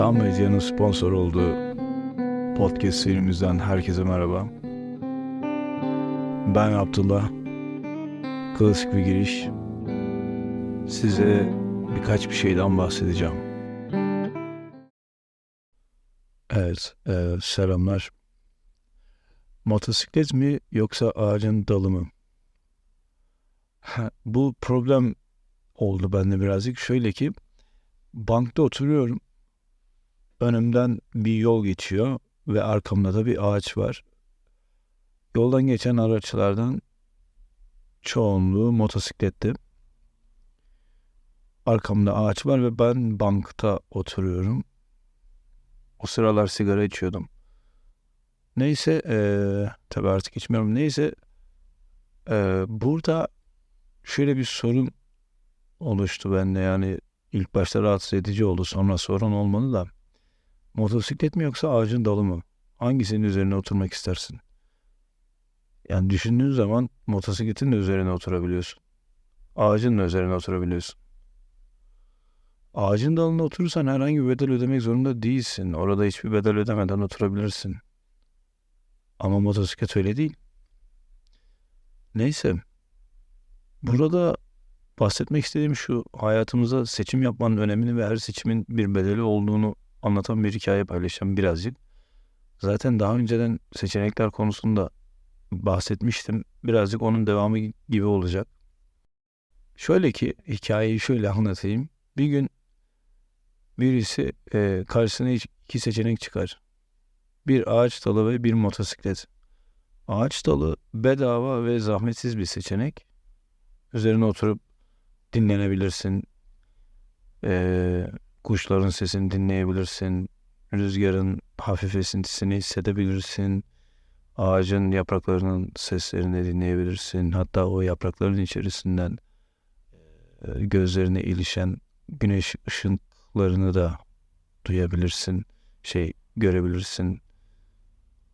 Tam Medya'nın sponsor olduğu podcast serimizden herkese merhaba. Ben Abdullah. Klasik bir giriş. Size birkaç bir şeyden bahsedeceğim. Evet, e, selamlar. Motosiklet mi yoksa ağacın dalı mı? Bu problem oldu bende birazcık. Şöyle ki bankta oturuyorum. Önümden bir yol geçiyor ve arkamda da bir ağaç var. Yoldan geçen araçlardan çoğunluğu motosikletli. Arkamda ağaç var ve ben bankta oturuyorum. O sıralar sigara içiyordum. Neyse, eee tabii artık içmiyorum. Neyse, eee, burada şöyle bir sorun oluştu bende. Yani ilk başta rahatsız edici oldu. Sonra sorun olmadı da. Motosiklet mi yoksa ağacın dalı mı? Hangisinin üzerine oturmak istersin? Yani düşündüğün zaman motosikletin de üzerine oturabiliyorsun. Ağacın da üzerine oturabiliyorsun. Ağacın dalına oturursan herhangi bir bedel ödemek zorunda değilsin. Orada hiçbir bedel ödemeden oturabilirsin. Ama motosiklet öyle değil. Neyse. Burada bahsetmek istediğim şu hayatımızda seçim yapmanın önemini ve her seçimin bir bedeli olduğunu anlatan bir hikaye paylaşacağım birazcık. Zaten daha önceden seçenekler konusunda bahsetmiştim. Birazcık onun devamı gibi olacak. Şöyle ki hikayeyi şöyle anlatayım. Bir gün birisi e, karşısına iki seçenek çıkar. Bir ağaç dalı ve bir motosiklet. Ağaç dalı bedava ve zahmetsiz bir seçenek. Üzerine oturup dinlenebilirsin. Ee, kuşların sesini dinleyebilirsin. Rüzgarın hafif esintisini hissedebilirsin. Ağacın yapraklarının seslerini dinleyebilirsin. Hatta o yaprakların içerisinden e, gözlerine ilişen güneş ışınlarını da duyabilirsin. Şey görebilirsin.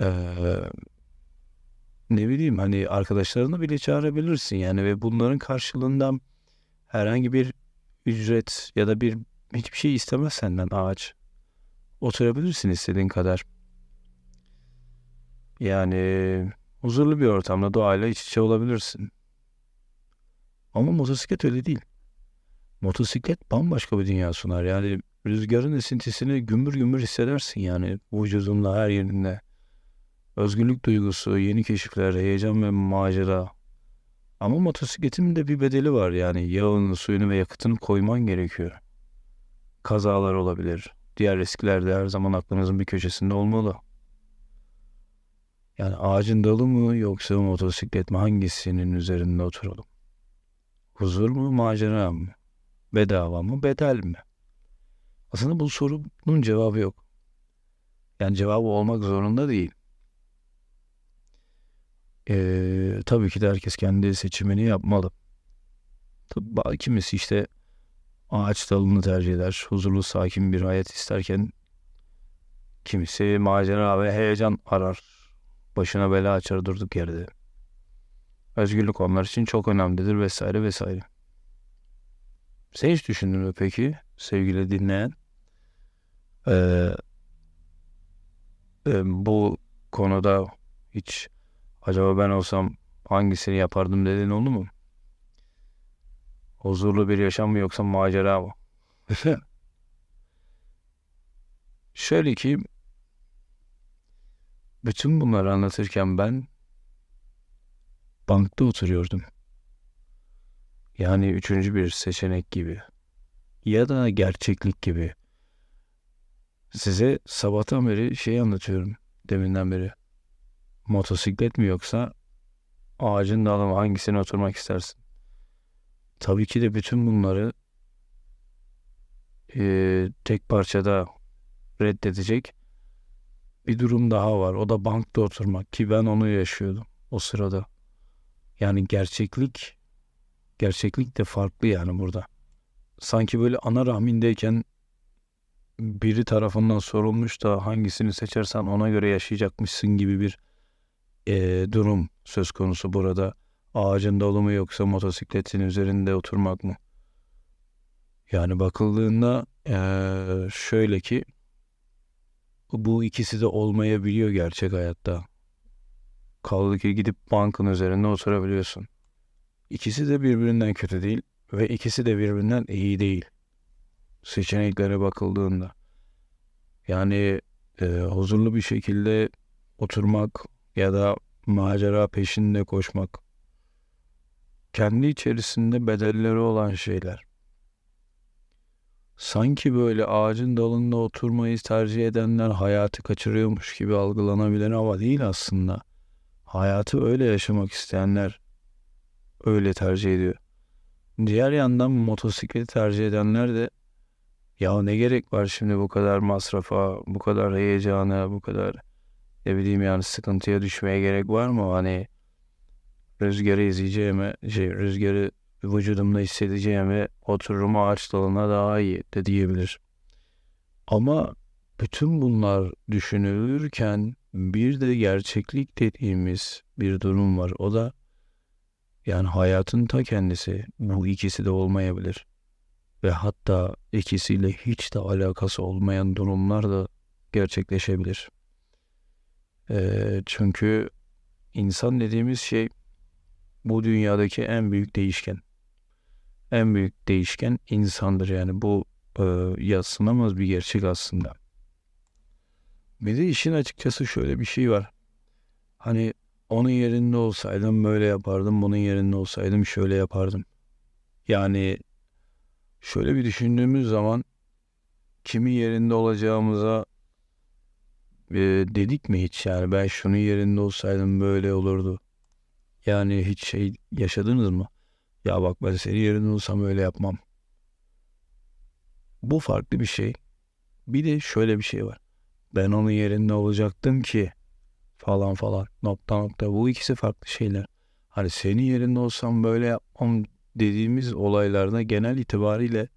Ee, ne bileyim hani arkadaşlarını bile çağırabilirsin yani ve bunların karşılığında herhangi bir ücret ya da bir hiçbir şey istemez senden ağaç. Oturabilirsin istediğin kadar. Yani huzurlu bir ortamda doğayla iç içe olabilirsin. Ama motosiklet öyle değil. Motosiklet bambaşka bir dünya sunar. Yani rüzgarın esintisini gümbür gümbür hissedersin yani vücudunla her yerinde. Özgürlük duygusu, yeni keşifler, heyecan ve macera. Ama motosikletin de bir bedeli var yani yağını, suyunu ve yakıtını koyman gerekiyor. Kazalar olabilir. Diğer riskler de her zaman aklınızın bir köşesinde olmalı. Yani ağacın dalı mı yoksa motosiklet mi hangisinin üzerinde oturalım? Huzur mu, macera mı? Bedava mı, bedel mi? Aslında bu sorunun cevabı yok. Yani cevabı olmak zorunda değil. Ee, tabii ki de herkes kendi seçimini yapmalı. Tabii kimisi işte ağaç dalını tercih eder. Huzurlu, sakin bir hayat isterken kimisi macera ve heyecan arar. Başına bela açar durduk yerde. Özgürlük onlar için çok önemlidir vesaire vesaire. Sen hiç düşündün mü peki sevgili dinleyen? Ee, e, bu konuda hiç acaba ben olsam hangisini yapardım dediğin oldu mu? Huzurlu bir yaşam mı yoksa macera mı? Şöyle ki bütün bunları anlatırken ben bankta oturuyordum. Yani üçüncü bir seçenek gibi. Ya da gerçeklik gibi. Size sabahtan beri şey anlatıyorum. Deminden beri. Motosiklet mi yoksa ağacın dalı mı hangisine oturmak istersin? Tabii ki de bütün bunları e, tek parçada reddedecek bir durum daha var. O da bankta oturmak ki ben onu yaşıyordum o sırada. Yani gerçeklik gerçeklik de farklı yani burada. Sanki böyle ana rahmindeyken biri tarafından sorulmuş da hangisini seçersen ona göre yaşayacakmışsın gibi bir e, durum söz konusu burada. Ağacın dalı mı yoksa motosikletin üzerinde oturmak mı? Yani bakıldığında e, şöyle ki bu ikisi de olmayabiliyor gerçek hayatta. Kaldı ki gidip bankın üzerinde oturabiliyorsun. İkisi de birbirinden kötü değil ve ikisi de birbirinden iyi değil. Seçeneklere bakıldığında. Yani e, huzurlu bir şekilde oturmak ya da macera peşinde koşmak kendi içerisinde bedelleri olan şeyler. Sanki böyle ağacın dalında oturmayı tercih edenler hayatı kaçırıyormuş gibi algılanabilir ama değil aslında. Hayatı öyle yaşamak isteyenler öyle tercih ediyor. Diğer yandan motosikleti tercih edenler de ya ne gerek var şimdi bu kadar masrafa, bu kadar heyecana, bu kadar ne bileyim yani sıkıntıya düşmeye gerek var mı? Hani rüzgarı izleyeceğime, şey rüzgarı vücudumda hissedeceğime otururum ağaç dalına daha iyi de diyebilir. Ama bütün bunlar düşünülürken bir de gerçeklik dediğimiz bir durum var. O da yani hayatın ta kendisi bu ikisi de olmayabilir. Ve hatta ikisiyle hiç de alakası olmayan durumlar da gerçekleşebilir. E, çünkü insan dediğimiz şey bu dünyadaki en büyük değişken. En büyük değişken insandır yani bu e, yatsınamaz bir gerçek aslında. Bir de işin açıkçası şöyle bir şey var. Hani onun yerinde olsaydım böyle yapardım, bunun yerinde olsaydım şöyle yapardım. Yani şöyle bir düşündüğümüz zaman kimin yerinde olacağımıza e, dedik mi hiç yani ben şunun yerinde olsaydım böyle olurdu. Yani hiç şey yaşadınız mı? Ya bak ben senin yerinde olsam öyle yapmam. Bu farklı bir şey. Bir de şöyle bir şey var. Ben onun yerinde olacaktım ki falan falan nokta nokta. Bu ikisi farklı şeyler. Hani senin yerinde olsam böyle yapmam dediğimiz olaylarda genel itibariyle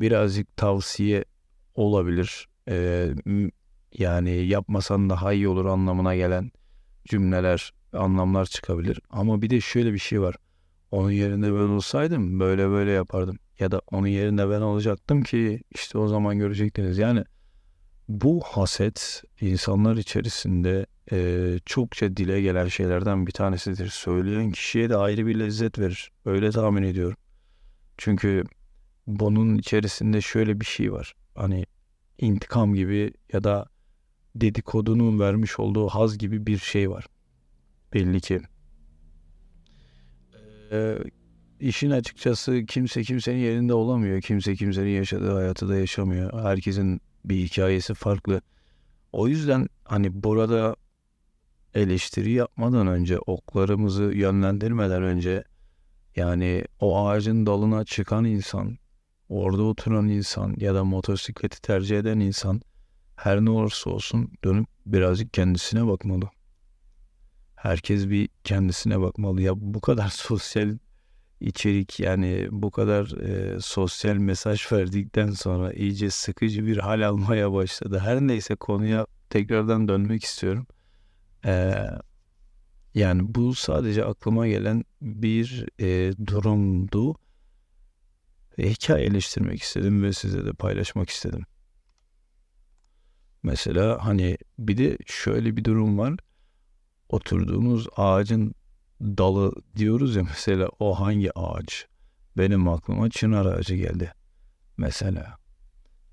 birazcık tavsiye olabilir. Ee, yani yapmasan daha iyi olur anlamına gelen cümleler, anlamlar çıkabilir. Ama bir de şöyle bir şey var. Onun yerinde ben olsaydım böyle böyle yapardım. Ya da onun yerinde ben olacaktım ki işte o zaman görecektiniz. Yani bu haset insanlar içerisinde e, çokça dile gelen şeylerden bir tanesidir. Söyleyen kişiye de ayrı bir lezzet verir. Öyle tahmin ediyorum. Çünkü bunun içerisinde şöyle bir şey var. Hani intikam gibi ya da dedikodunun vermiş olduğu haz gibi bir şey var. Belli ki. Ee, işin açıkçası kimse kimsenin yerinde olamıyor. Kimse kimsenin yaşadığı hayatı da yaşamıyor. Herkesin bir hikayesi farklı. O yüzden hani burada eleştiri yapmadan önce, oklarımızı yönlendirmeden önce yani o ağacın dalına çıkan insan, orada oturan insan ya da motosikleti tercih eden insan her ne olursa olsun dönüp birazcık kendisine bakmalı. Herkes bir kendisine bakmalı. Ya bu kadar sosyal içerik yani bu kadar e, sosyal mesaj verdikten sonra iyice sıkıcı bir hal almaya başladı. Her neyse konuya tekrardan dönmek istiyorum. Ee, yani bu sadece aklıma gelen bir e, durumdu. E, hikayeleştirmek istedim ve size de paylaşmak istedim. Mesela hani bir de şöyle bir durum var. Oturduğumuz ağacın dalı diyoruz ya mesela o hangi ağaç? Benim aklıma çınar ağacı geldi. Mesela.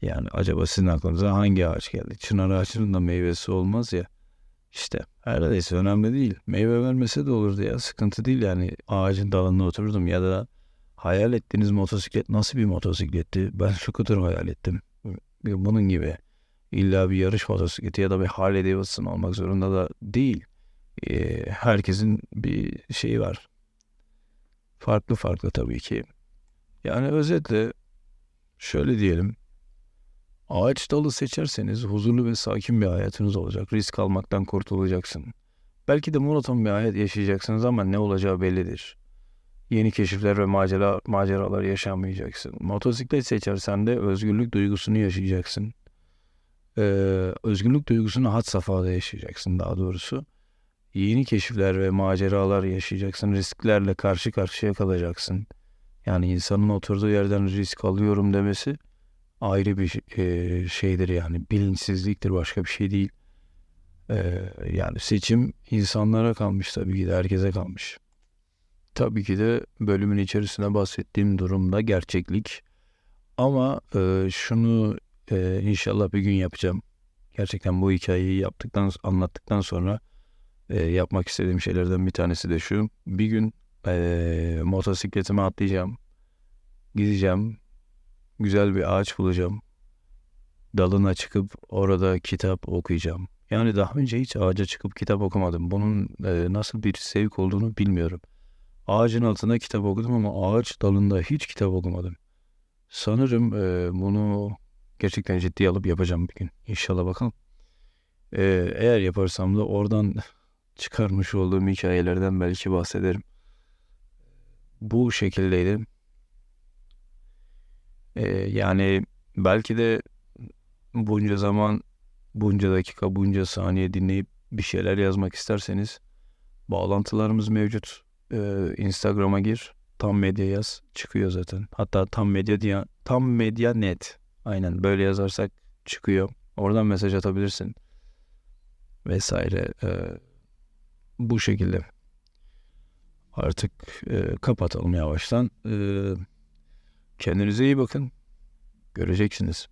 Yani acaba sizin aklınıza hangi ağaç geldi? Çınar ağacının da meyvesi olmaz ya. İşte her neyse önemli değil. Meyve vermese de olurdu ya. Sıkıntı değil yani. Ağacın dalında oturdum ya da hayal ettiğiniz motosiklet nasıl bir motosikletti? Ben scooter hayal ettim. Bunun gibi. İlla bir yarış motosikleti ya da bir Harley Davidson olmak zorunda da değil. Ee, herkesin bir şeyi var. Farklı farklı tabii ki. Yani özetle şöyle diyelim. Ağaç dalı seçerseniz huzurlu ve sakin bir hayatınız olacak. Risk almaktan kurtulacaksın. Belki de monoton bir hayat yaşayacaksınız ama ne olacağı bellidir. Yeni keşifler ve macera, maceralar yaşamayacaksın. Motosiklet seçersen de özgürlük duygusunu yaşayacaksın. Ee, özgürlük duygusunu had safhada yaşayacaksın daha doğrusu. Yeni keşifler ve maceralar yaşayacaksın. Risklerle karşı karşıya kalacaksın. Yani insanın oturduğu yerden risk alıyorum demesi ayrı bir e, şeydir yani bilinçsizliktir başka bir şey değil. E, yani seçim insanlara kalmış tabii ki de herkese kalmış. Tabii ki de bölümün içerisinde bahsettiğim durumda gerçeklik. Ama e, şunu e, inşallah bir gün yapacağım. Gerçekten bu hikayeyi yaptıktan anlattıktan sonra e, yapmak istediğim şeylerden bir tanesi de şu. Bir gün e, motosikletime atlayacağım. Gideceğim. Güzel bir ağaç bulacağım. Dalına çıkıp orada kitap okuyacağım. Yani daha önce hiç ağaca çıkıp kitap okumadım. Bunun e, nasıl bir sevk olduğunu bilmiyorum. Ağacın altında kitap okudum ama ağaç dalında hiç kitap okumadım. Sanırım e, bunu gerçekten ciddiye alıp yapacağım bir gün. İnşallah bakalım. E, eğer yaparsam da oradan çıkarmış olduğum hikayelerden belki bahsederim. Bu şekildeydi. E, yani belki de bunca zaman, bunca dakika, bunca saniye dinleyip bir şeyler yazmak isterseniz bağlantılarımız mevcut. Ee, Instagram'a gir. Tam medya yaz. Çıkıyor zaten. Hatta tam medya diye tam medya net. Aynen böyle yazarsak çıkıyor. Oradan mesaj atabilirsin. Vesaire. Ee, bu şekilde. Artık e, kapatalım yavaştan. Ee, kendinize iyi bakın. Göreceksiniz.